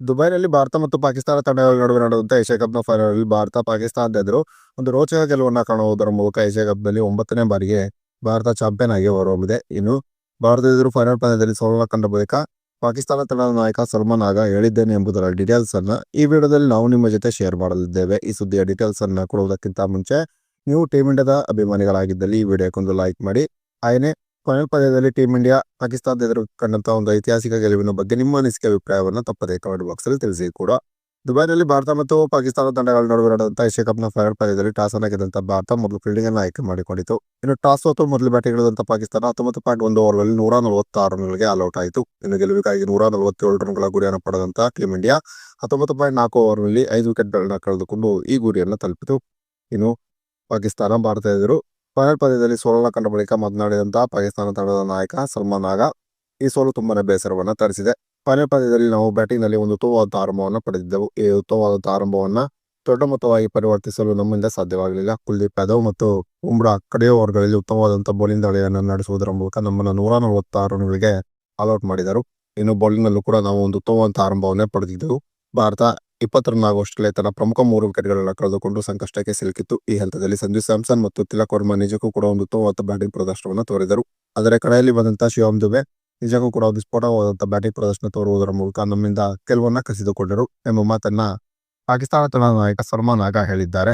ದುಬೈನಲ್ಲಿ ಭಾರತ ಮತ್ತು ಪಾಕಿಸ್ತಾನ ತಂಡಗಳ ನಡುವೆ ನಡೆದಂತ ಏಷ್ಯಾ ಕಪ್ನ ಫೈನಲ್ ಭಾರತ ಪಾಕಿಸ್ತಾನದ ಎದುರು ಒಂದು ರೋಚಕ ಗೆಲುವನ್ನು ಕಾಣುವುದರ ಮೂಲಕ ಏಷ್ಯಾ ಕಪ್ನಲ್ಲಿ ಒಂಬತ್ತನೇ ಬಾರಿಗೆ ಭಾರತ ಚಾಂಪಿಯನ್ ಆಗಿ ಹೊರಹೊಮ್ಮಿದೆ. ಇನ್ನು ಭಾರತದ ಎದುರು ಫೈನಲ್ ಪಂದ್ಯದಲ್ಲಿ ಸೋಲನ್ನ ಕಂಡ ಬಳಿಕ ಪಾಕಿಸ್ತಾನ ತಂಡದ ನಾಯಕ ಸಲ್ಮಾನ್ ಆಗ ಹೇಳಿದ್ದೇನೆ ಎಂಬುದರ ಡೀಟೇಲ್ಸ್ ಅನ್ನ ಈ ವಿಡಿಯೋದಲ್ಲಿ ನಾವು ನಿಮ್ಮ ಜೊತೆ ಶೇರ್ ಮಾಡಲಿದ್ದೇವೆ. ಈ ಸುದ್ದಿಯ ಡೀಟೇಲ್ಸ್ ಅನ್ನ ಕೊಡುವುದಕ್ಕಿಂತ ಮುಂಚೆ ನೀವು ಟೀಮ್ ಇಂಡಿಯಾದ ಅಭಿಮಾನಿಗಳಾಗಿದ್ದಲ್ಲಿ ಈ ವಿಡಿಯೋಕ್ಕೊಂದು ಲೈಕ್ ಮಾಡಿ. ಹಾಗೆಯೇ ಫೈನಲ್ ಪಂದ್ಯದಲ್ಲಿ ಟೀಮ್ ಇಂಡಿಯಾ ಪಾಕಿಸ್ತಾನದ ಎದುರು ಕಂಡಂತಹ ಒಂದು ಐತಿಹಾಸಿಕ ಗೆಲುವಿನ ಬಗ್ಗೆ ನಿಮ್ಮ ಅನಿಸಿಕೆ, ಅಭಿಪ್ರಾಯವನ್ನು ತಪ್ಪದೇ ಕಮೆಂಟ್ ಬಾಕ್ಸ್ ಅಲ್ಲಿ ತಿಳಿಸಿ ಕೂಡ ದುಬೈನಲ್ಲಿ ಭಾರತ ಮತ್ತು ಪಾಕಿಸ್ತಾನ ತಂಡಗಳ ನಡುವೆ ನಡೆದಂತಹ ಏಷ್ಯಾ ಕಪ್ನ ಫೈನಲ್ ಪಂದ್ಯದಲ್ಲಿ ಟಾಸ್ ಅನ್ನ ಭಾರತ ಮೊದಲು ಫೀಲ್ಡಿಂಗ್ ಅನ್ನು ಆಯ್ಕೆ ಮಾಡಿಕೊಂಡಿತು. ಇನ್ನು ಟಾಸ್ ಸೋತು ಮೊದಲು ಬ್ಯಾಟಿಂಗ್ ಇಳಿದಂತಹ ಪಾಕಿಸ್ತಾನ ಹತ್ತೊಂಬತ್ತು ಪಾಯಿಂಟ್ ಒಂದು ಓವರ್ನಲ್ಲಿ ನೂರ ನಲವತ್ತಾರು ರನ್ಗಳಿಗೆ ಆಲ್ಔಟ್ ಆಯಿತು. ಇನ್ನು ಗೆಲುವಿಗಾಗಿ ನೂರ ನಲವತ್ತೇಳು ರನ್ಗಳ ಗುರಿಯನ್ನು ಪಡೆದಂತಹ ಟೀಮ್ ಇಂಡಿಯಾ ಹತ್ತೊಂಬತ್ತು ಪಾಯಿಂಟ್ ನಾಲ್ಕು ಓವರ್ನಲ್ಲಿ ಐದು ವಿಕೆಟ್ಗಳನ್ನು ಕಳೆದುಕೊಂಡು ಈ ಗುರಿಯನ್ನು ತಲುಪಿತು. ಇನ್ನು ಪಾಕಿಸ್ತಾನ, ಭಾರತ ಎದುರು ಫೈನಲ್ ಪಂದ್ಯದಲ್ಲಿ ಸೋಲನ್ನ ಕಂಡ ಬಳಿಕ ಮಾತನಾಡಿದಂತಹ ಪಾಕಿಸ್ತಾನ ತಂಡದ ನಾಯಕ ಸಲ್ಮಾನ್ ಆಗ ಈ ಸೋಲು ತುಂಬಾನೇ ಬೇಸರವನ್ನು ತರಿಸಿದೆ. ಫೈನಲ್ ಪಂದ್ಯದಲ್ಲಿ ನಾವು ಬ್ಯಾಟಿಂಗ್ನಲ್ಲಿ ಒಂದು ಉತ್ತಮವಾದ ಆರಂಭವನ್ನು ಪಡೆದಿದ್ದೆವು. ಈ ಉತ್ತಮವಾದ ಆರಂಭವನ್ನ ದೊಡ್ಡ ಮೊತ್ತವಾಗಿ ಪರಿವರ್ತಿಸಲು ನಮ್ಮಿಂದ ಸಾಧ್ಯವಾಗಲಿಲ್ಲ. ಕುಲ್ದೀಪ್ ಯಾದವ್ ಮತ್ತು ಉಮ್ರಾ ಕಡೆಯ ಓವರ್ಗಳಲ್ಲಿ ಉತ್ತಮವಾದಂತಹ ಬೌಲಿಂಗ್ ದಾಳಿಯನ್ನು ನಡೆಸುವುದರ ಮೂಲಕ ನಮ್ಮನ್ನು ನೂರ ನಲವತ್ತಾರು ರನ್ಗಳಿಗೆ ಆಲ್ಔಟ್ ಮಾಡಿದರು. ಇನ್ನು ಬೌಲಿಂಗ್ ನಲ್ಲೂ ಕೂಡ ನಾವು ಒಂದು ಉತ್ತಮವಾದ ಆರಂಭವನ್ನೇ ಪಡೆದಿದ್ದೆವು. ಭಾರತ ಇಪ್ಪತ್ತು ಆಗೋಷ್ಟಲ್ಲೇ ತನ್ನ ಪ್ರಮುಖ ಮೂರು ವಿಕೆಟ್ಗಳನ್ನ ಕಳೆದುಕೊಂಡು ಸಂಕಷ್ಟಕ್ಕೆ ಸಿಲುಕಿತ್ತು. ಈ ಹಂತದಲ್ಲಿ ಸಂಜು ಸ್ಯಾಮ್ಸನ್ ಮತ್ತು ತಿಲಕ್ ವರ್ಮಾ ನಿಜಕ್ಕೂ ಕೂಡ ಒಂದು ಉತ್ತಮವಾದ ಬ್ಯಾಟಿಂಗ್ ಪ್ರದರ್ಶನವನ್ನು ತೋರಿದರು. ಆದರೆ ಕಡೆಯಲ್ಲಿ ಬಂದಂತಹ ಶಿವಮ್ ದುಬೆ ನಿಜಕ್ಕೂ ಕೂಡ ಒಂದು ಸ್ಫೋಟವಾದಂತಹ ಬ್ಯಾಟಿಂಗ್ ಪ್ರದರ್ಶನ ತೋರುವುದರ ಮೂಲಕ ನಮ್ಮಿಂದ ಕೆಲವನ್ನ ಕಸಿದುಕೊಂಡರು ಎಂಬ ಮಾತನ್ನ ಪಾಕಿಸ್ತಾನ ತಂಡದ ನಾಯಕ ಸಲ್ಮಾನ್ ಆಗ ಹೇಳಿದ್ದಾರೆ.